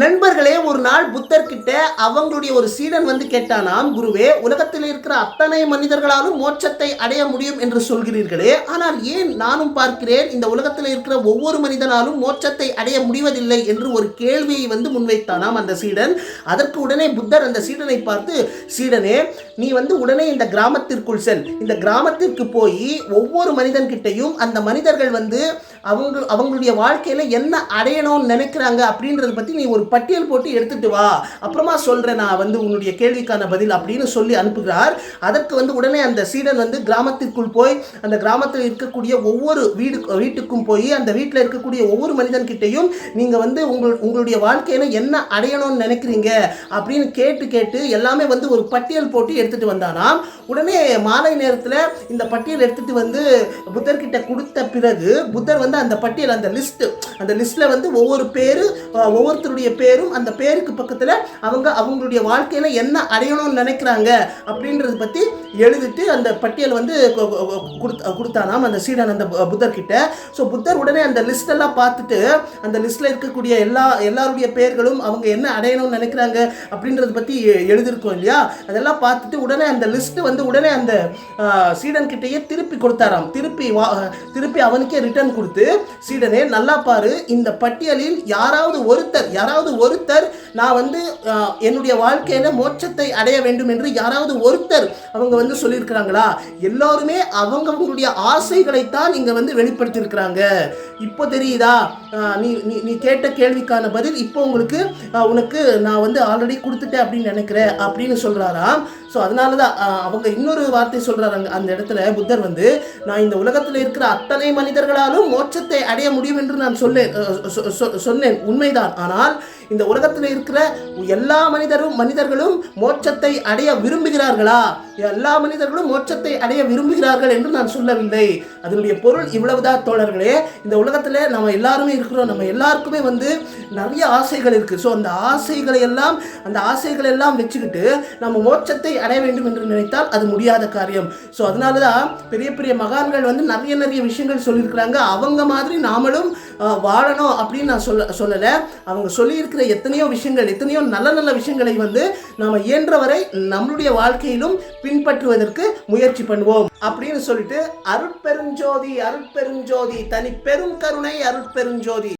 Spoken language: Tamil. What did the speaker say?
நண்பர்களே ஒரு நாள் புத்தர் கிட்ட அவங்களுடைய ஒரு சீடன் வந்து கேட்டானாம் குருவே உலகத்தில் இருக்கிற அத்தனை மனிதர்களாலும் மோட்சத்தை அடைய முடியும் என்று சொல்கிறீர்களே. ஆனால் ஏன் நானும் பார்க்கிறேன் இந்த உலகத்தில் இருக்கிற ஒவ்வொரு மனிதனாலும் மோட்சத்தை அடைய முடிவதில்லை? என்று ஒரு கேள்வியை வந்து முன்வைத்தானாம் அந்த சீடன். அதற்கு உடனே புத்தர் அந்த சீடனை பார்த்து சீடனே நீ வந்து உடனே இந்த கிராமத்திற்குள் செல். இந்த கிராமத்திற்கு போய் ஒவ்வொரு மனிதன்கிட்டையும் அந்த மனிதர்கள் வந்து அவங்க அவங்களுடைய வாழ்க்கையில் என்ன அடையணும்னு நினைக்கிறாங்க அப்படின்றத பற்றி நீ ஒரு பட்டியல் போட்டு எடுத்துகிட்டு வா. அப்புறமா சொல்கிறேன் நான் வந்து உன்னுடைய கேள்விக்கான பதில் அப்படின்னு சொல்லி அனுப்புகிறார். அதற்கு வந்து உடனே அந்த சீடன் வந்து கிராமத்திற்குள் போய் அந்த கிராமத்தில் இருக்கக்கூடிய ஒவ்வொரு வீடு வீட்டுக்கும் போய் அந்த வீட்டில் இருக்கக்கூடிய ஒவ்வொரு மனிதன்கிட்டையும் நீங்கள் வந்து உங்கள் உங்களுடைய வாழ்க்கையில் என்ன அடையணும்னு நினைக்கிறீங்க அப்படின்னு கேட்டு கேட்டு எல்லாமே வந்து ஒரு பட்டியல் போட்டு எடுத்துகிட்டு வந்தானாம் உடனே மாலை நேரத்தில் இந்த பட்டியல் எடுத்துகிட்டு வந்து புத்தர்கிட்ட கொடுத்த பிறகு புத்தர் வந்து அந்த பட்டியல் அந்த லிஸ்ட் அந்த லிஸ்ட்ல வந்து ஒவ்வொரு பேரு ஒவ்வொருத்தருடைய பேரும் அந்த பேருக்கு பக்கத்தில் அவங்க அவங்களுடைய வாழ்க்கையில என்ன அடையணும்னு நினைக்கிறாங்க அப்படின்றத பத்தி எழுதிட்டு அந்த பட்டியல் வந்து கொடுத்தானாம் அந்த சீடன் அந்த பு- புத்தர்கிட்ட ஸோ புத்தர் உடனே அந்த லிஸ்ட் எல்லாம் பார்த்துட்டு அந்த லிஸ்ட்ல இருக்கக்கூடிய எல்லா எல்லாருடைய பேர்களும் அவங்க என்ன அடையணும்னு நினைக்கிறாங்க அப்படின்றத பத்தி எ- எழுதியிருக்கோம் இல்லையா? அதெல்லாம் பார்த்துட்டு உடனே அந்த லிஸ்ட் வந்து உடனே அந்த சீடன் கிட்டேயே திருப்பி கொடுத்தாராம். திருப்பி வா திருப்பி அவனுக்கே ரிட்டர்ன் கொடுத்து சீடனே நல்லா பாரு இந்த பட்டியலில் யாராவது ஒருத்தர் யாராவது ஒருத்தர் நான் வந்து என்னுடைய வாழ்க்கையில மோட்சத்தை அடைய வேண்டும் என்று யாராவது ஒருத்தர் அவங்க வந்து சொல்லியிருக்கிறாங்களா? எல்லாருமே அவங்க அவங்களுடைய ஆசைகளைத்தான் இங்க வந்து வெளிப்படுத்தியிருக்கிறாங்க. இப்போ தெரியுதா? நீ நீ நீ கேட்ட கேள்விக்கான பதில் இப்போ உங்களுக்கு உனக்கு நான் வந்து ஆல்ரெடி கொடுத்துட்டேன் அப்படின்னு நினைக்கிறேன் அப்படின்னு சொல்கிறாராம் ஸோ அதனால தான் அவங்க இன்னொரு வார்த்தை சொல்கிறாங்க அந்த இடத்துல புத்தர் வந்து நான் இந்த உலகத்தில் இருக்கிற அத்தனை மனிதர்களாலும் மோட்சத்தை அடைய முடியும் என்று நான் சொல்லேன் சொன்னேன். உண்மைதான். ஆனால் இந்த உலகத்தில் இருக்கிற எல்லா மனிதரும் மனிதர்களும் மோட்சத்தை அடைய விரும்புகிறார்களா? எல்லா மனிதர்களும் மோட்சத்தை அடைய விரும்புகிறார்கள் என்று நான் சொல்லவில்லை. அதனுடைய பொருள் இவ்வளவுதான் தோழர்களே. இந்த உலகத்தில் நம்ம எல்லாருமே இருக்கிறோம். நம்ம எல்லாருக்குமே வந்து நிறைய ஆசைகள் இருக்கு. ஸோ அந்த ஆசைகளை எல்லாம் அந்த ஆசைகளை எல்லாம் வச்சுக்கிட்டு நம்ம மோட்சத்தை அடைய வேண்டும் என்று நினைத்தால் அது முடியாத காரியம். ஸோ அதனால தான் பெரிய பெரிய மகான்கள் வந்து நிறைய நிறைய விஷயங்கள் சொல்லியிருக்கிறாங்க. அவங்க மாதிரி நாமளும் வாழணும் அப்படின்னு நான் சொல்ல சொல்லலை. அவங்க சொல்லியிருக்கிற எத்தனையோ விஷயங்கள் எத்தனையோ நல்ல நல்ல விஷயங்களை வந்து நாம் இயன்றவரை நம்மளுடைய வாழ்க்கையிலும் பின்பற்றுவதற்கு முயற்சி பண்ணுவோம் அப்படின்னு சொல்லிட்டு அருட்பெருஞ்சோதி அருட்பெருஞ்சோதி தனி பெரும் கருணை அருட்பெருஞ்சோதி.